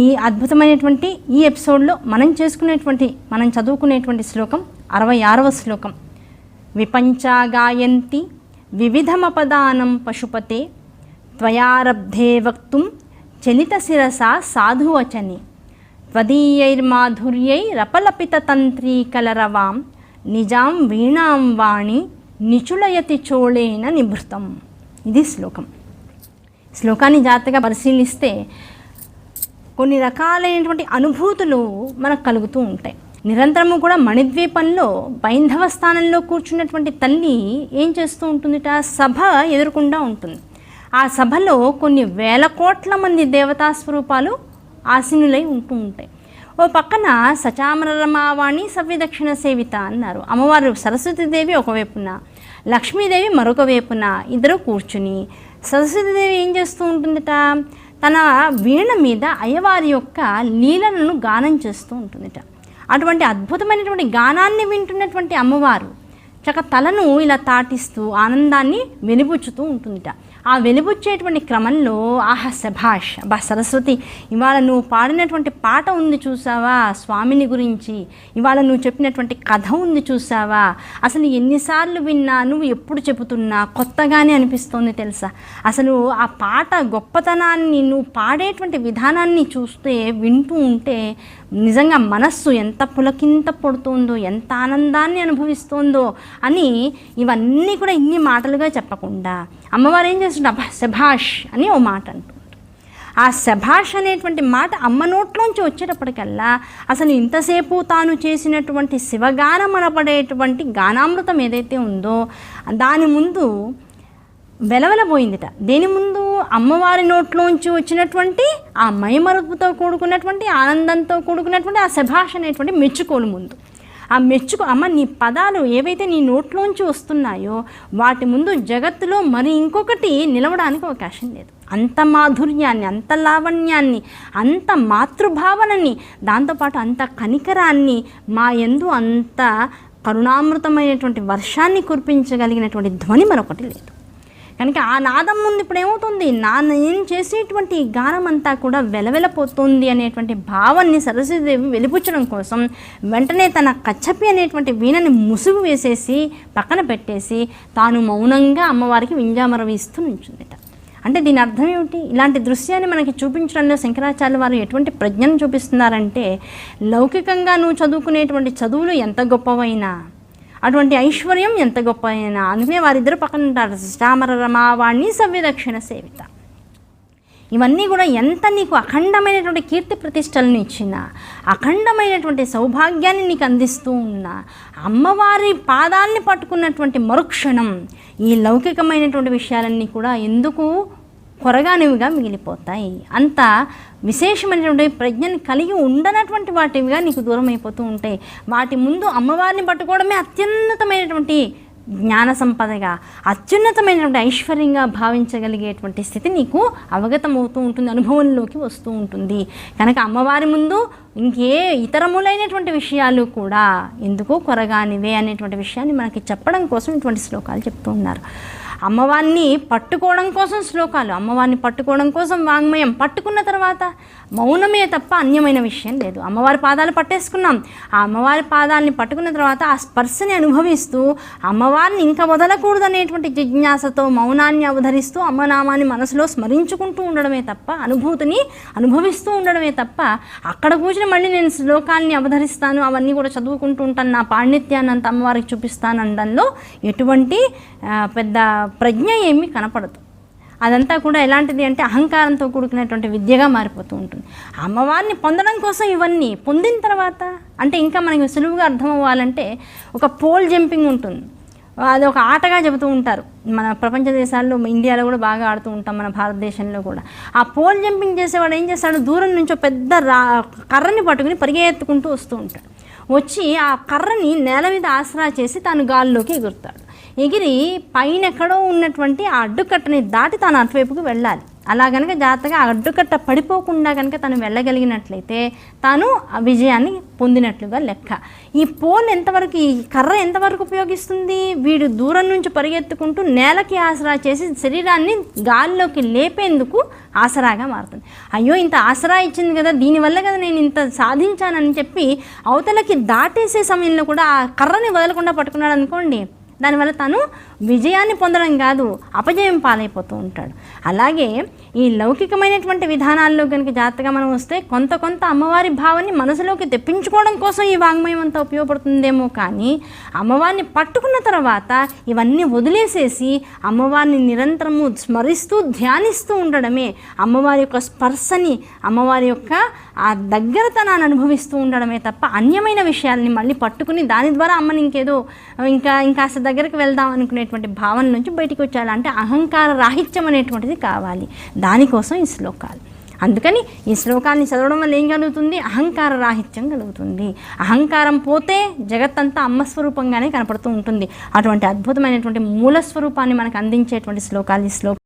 ఈ అద్భుతమైనటువంటి ఈ ఎపిసోడ్లో మనం చేసుకునేటువంటి మనం చదువుకునేటువంటి శ్లోకం అరవై ఆరవ శ్లోకం విపంచాగాయంతి వివిధమపదానం పశుపతే త్వయారబ్ధే వక్తుం చలిత శిరస సాధువచని త్వదీయైర్మాధుర్యైరపలపితతంత్రీ కలరవాం నిజాం వీణాం వాణి నిచులయతి చోళేన నిభృతం. ఇది శ్లోకం. శ్లోకాన్ని జాగ్రత్తగా పరిశీలిస్తే కొన్ని రకాలైనటువంటి అనుభూతులు మనకు కలుగుతూ ఉంటాయి. నిరంతరము కూడా మణిద్వీపంలో బైంధవ స్థానంలో కూర్చున్నటువంటి తల్లి ఏం చేస్తూ ఉంటుందిట? సభ ఎదురుకుండా ఉంటుంది. ఆ సభలో కొన్ని వేల కోట్ల మంది దేవతా స్వరూపాలు ఆసీనులై ఉంటూ ఉంటాయి. ఓ పక్కన సచామర రమావాణి సవ్యదక్షిణ సేవిత అన్నారు. అమ్మవారు సరస్వతీదేవి ఒకవైపున లక్ష్మీదేవి మరొక వైపున ఇద్దరు కూర్చుని సరస్వతీదేవి ఏం చేస్తూ ఉంటుందిట? తన వీణ మీద అయ్యవారి యొక్క లీలలను గానం చేస్తూ ఉంటుందిట. అటువంటి అద్భుతమైనటువంటి గానాన్ని వింటున్నటువంటి అమ్మవారు చక్క తలను ఇలా తాటిస్తూ ఆనందాన్ని వెలిబుచ్చుతూ ఉంటుందిట. ఆ వెలిబుచ్చేటువంటి క్రమంలో ఆహా శభాష్ బా సరస్వతి ఇవాళ నువ్వు పాడినటువంటి పాట ఉంది చూసావా? స్వామిని గురించి. ఇవాళ నువ్వు చెప్పినటువంటి కథ ఉంది చూసావా? అసలు ఎన్నిసార్లు విన్నా నువ్వు ఎప్పుడు చెబుతున్నా కొత్తగానే అనిపిస్తోంది తెలుసా? అసలు ఆ పాట గొప్పతనాన్ని నువ్వు పాడేటువంటి విధానాన్ని చూస్తే వింటూ ఉంటే నిజంగా మనస్సు ఎంత పులకింత పడుతుందో ఎంత ఆనందాన్ని అనుభవిస్తోందో అని ఇవన్నీ కూడా ఇన్ని మాటలుగా చెప్పకుండా అమ్మవారు ఏం చేస్తుంటే అబ్బా శభాష్ అని ఓ మాట అంటుంది ఆ శభాష్ అనేటువంటి మాట అమ్మ నోట్లోంచి వచ్చేటప్పటికల్లా అసలు ఇంతసేపు తాను చేసినటువంటి శివగానం అనబడేటువంటి గానామృతం ఏదైతే ఉందో దాని ముందు వెలవెలబోయిందిట దేని ముందు? అమ్మవారి నోట్లోంచి వచ్చినటువంటి ఆ మైమరుపుతో కూడుకున్నటువంటి ఆనందంతో కూడుకున్నటువంటి ఆ శభాష్ అనేటువంటి మెచ్చుకోలు ముందు. ఆ మెచ్చుకు అమ్మ నీ పదాలు ఏవైతే నీ నోట్లోంచి వస్తున్నాయో వాటి ముందు జగత్తులో మరి ఇంకొకటి నిలవడానికి అవకాశం లేదు. అంత మాధుర్యాన్ని అంత లావణ్యాన్ని అంత మాతృభావనని దాంతోపాటు అంత కనికరాన్ని మా ఎందు అంత కరుణామృతమైనటువంటి వర్షాన్ని కురిపించగలిగినటువంటి ధ్వని మరొకటి లేదు. కనుక ఆ నాదం ముందు ఇప్పుడు ఏమవుతుంది? నా నేను చేసేటువంటి గానం అంతా కూడా వెలవెలపోతుంది అనేటువంటి భావాన్ని సరస్వతీదేవి వెలిపుచ్చడం కోసం వెంటనే తన కచ్చపి అనేటువంటి వీణని ముసుగు వేసేసి పక్కన పెట్టేసి తాను మౌనంగా అమ్మవారికి వింజామరవి ఇస్తూ నించుందిట. అంటే దీని అర్థం ఏమిటి? ఇలాంటి దృశ్యాన్ని మనకి చూపించడంలో శంకరాచార్య వారు ఎటువంటి ప్రజ్ఞను చూపిస్తున్నారంటే లౌకికంగా నువ్వు చదువుకునేటువంటి చదువులు ఎంత గొప్పవైనా అటువంటి ఐశ్వర్యం ఎంత గొప్ప అయినా అందుకే వారిద్దరు పక్కన ఉంటారు. శ్యామర రమావాణి సవ్యదక్షిణ సేవిత. ఇవన్నీ కూడా ఎంత నీకు అఖండమైనటువంటి కీర్తి ప్రతిష్టలను ఇచ్చినా అఖండమైనటువంటి సౌభాగ్యాన్ని నీకు అందిస్తూ ఉన్నా అమ్మవారి పాదాల్ని పట్టుకున్నటువంటి మరుక్షణం ఈ లౌకికమైనటువంటి విషయాలన్నీ కూడా ఎందుకు కొరగానివిగా మిగిలిపోతాయి. అంత విశేషమైనటువంటి ప్రజ్ఞని కలిగి ఉండనటువంటి వాటివిగా నీకు దూరం అయిపోతూ ఉంటాయి వాటి ముందు అమ్మవారిని పట్టుకోవడమే అత్యున్నతమైనటువంటి జ్ఞాన సంపదగా అత్యున్నతమైనటువంటి ఐశ్వర్యంగా భావించగలిగేటువంటి స్థితి నీకు అవగతం అవుతూ ఉంటుంది అనుభవంలోకి వస్తూ ఉంటుంది. కనుక అమ్మవారి ముందు ఇంకే ఇతరములైనటువంటి విషయాలు కూడా ఎందుకో కొరగానివే అనేటువంటి విషయాన్ని మనకి చెప్పడం కోసం ఇటువంటి శ్లోకాలు చెప్తూ ఉన్నారు. అమ్మవారిని పట్టుకోవడం కోసం శ్లోకాలు అమ్మవారిని పట్టుకోవడం కోసం వాంగ్మయం పట్టుకున్న తర్వాత మౌనమే తప్ప అన్యమైన విషయం లేదు. అమ్మవారి పాదాలు పట్టేసుకున్నాం. ఆ అమ్మవారి పాదాలని పట్టుకున్న తర్వాత ఆ స్పర్శని అనుభవిస్తూ అమ్మవారిని ఇంకా వదలకూడదు అనేటువంటి జిజ్ఞాసతో మౌనాన్ని అవధరిస్తూ అమ్మనామాన్ని మనసులో స్మరించుకుంటూ ఉండడమే తప్ప అనుభూతిని అనుభవిస్తూ ఉండడమే తప్ప అక్కడ కూర్చుని మళ్ళీ నేను శ్లోకాల్ని అవధరిస్తాను అవన్నీ కూడా చదువుకుంటూ ఉంటాను నా పాండిత్యాన్ని అంత అమ్మవారికి చూపిస్తాను అనడంలో ఎటువంటి పెద్ద ప్రజ్ఞ ఏమీ కనపడదు. అదంతా కూడా ఎలాంటిది అంటే అహంకారంతో కూడుకున్నటువంటి విద్యగా మారిపోతూ ఉంటుంది. అమ్మవారిని పొందడం కోసం ఇవన్నీ పొందిన తర్వాత అంటే ఇంకా మనకి సులువుగా అర్థం అవ్వాలంటే ఒక పోల్ జంపింగ్ ఉంటుంది. అది ఒక ఆటగా చెబుతూ ఉంటారు. మన ప్రపంచ దేశాల్లో ఇండియాలో కూడా బాగా ఆడుతూ ఉంటాం మన భారతదేశంలో కూడా. ఆ పోల్ జంపింగ్ చేసేవాడు ఏం చేస్తాడు? దూరం నుంచి పెద్ద రా కర్రని పట్టుకుని పరిగెత్తుకుంటూ వస్తూ ఉంటాడు. వచ్చి ఆ కర్రని నేల మీద ఆసరా చేసి తాను గాల్లోకి ఎగురుతాడు. ఎగిరి పైన ఎక్కడో ఉన్నటువంటి ఆ అడ్డుకట్టని దాటి తాను అటువైపుకి వెళ్ళాలి. అలా కనుక జాగ్రత్తగా అడ్డుకట్ట పడిపోకుండా కనుక తను వెళ్ళగలిగినట్లయితే తాను ఆ విజయాన్ని పొందినట్లుగా లెక్క. ఈ పోల్ ఎంతవరకు ఈ కర్ర ఎంతవరకు ఉపయోగిస్తుంది? వీడు దూరం నుంచి పరిగెత్తుకుంటూ నేలకి ఆసరా చేసి శరీరాన్ని గాల్లోకి లేపేందుకు ఆసరాగా మారుతుంది. అయ్యో ఇంత ఆసరా ఇచ్చింది కదా దీనివల్ల కదా నేను ఇంత సాధించానని చెప్పి అవతలకి దాటేసే సమయంలో కూడా ఆ కర్రని వదలకుండా పట్టుకున్నాడు అనుకోండి దానివల్ల తను విజయాన్ని పొందడం కాదు అపజయం పాలైపోతూ ఉంటాడు. అలాగే ఈ లౌకికమైనటువంటి విధానాల్లో కనుక జాగ్రత్తగా మనం వస్తే కొంత కొంత అమ్మవారి భావాన్ని మనసులోకి తెప్పించుకోవడం కోసం ఈ వాంగ్మయం అంతా ఉపయోగపడుతుందేమో కానీ అమ్మవారిని పట్టుకున్న తర్వాత ఇవన్నీ వదిలేసేసి అమ్మవారిని నిరంతరము స్మరిస్తూ ధ్యానిస్తూ ఉండడమే అమ్మవారి యొక్క స్పర్శని అమ్మవారి యొక్క ఆ దగ్గరతనాన్ని అనుభవిస్తూ ఉండడమే తప్ప అన్యమైన విషయాల్ని మళ్ళీ పట్టుకుని దాని ద్వారా అమ్మని ఇంకేదో ఇంకా ఇంకాస్త దగ్గరికి వెళ్దాం అనుకునే అనేటువంటి భావన నుంచి బయటికి వచ్చేయాలి అంటే అహంకార రాహిత్యం అనేటువంటిది కావాలి. దానికోసం ఈ శ్లోకాలు. అందుకని ఈ శ్లోకాన్ని చదవడం వల్ల ఏం కలుగుతుంది? అహంకార రాహిత్యం కలుగుతుంది. అహంకారం పోతే జగత్తంతా అమ్మ స్వరూపంగానే కనపడుతూ ఉంటుంది. అటువంటి అద్భుతమైనటువంటి మూల స్వరూపాన్ని మనకు అందించేటువంటి శ్లోకాలు ఈ శ్లోకం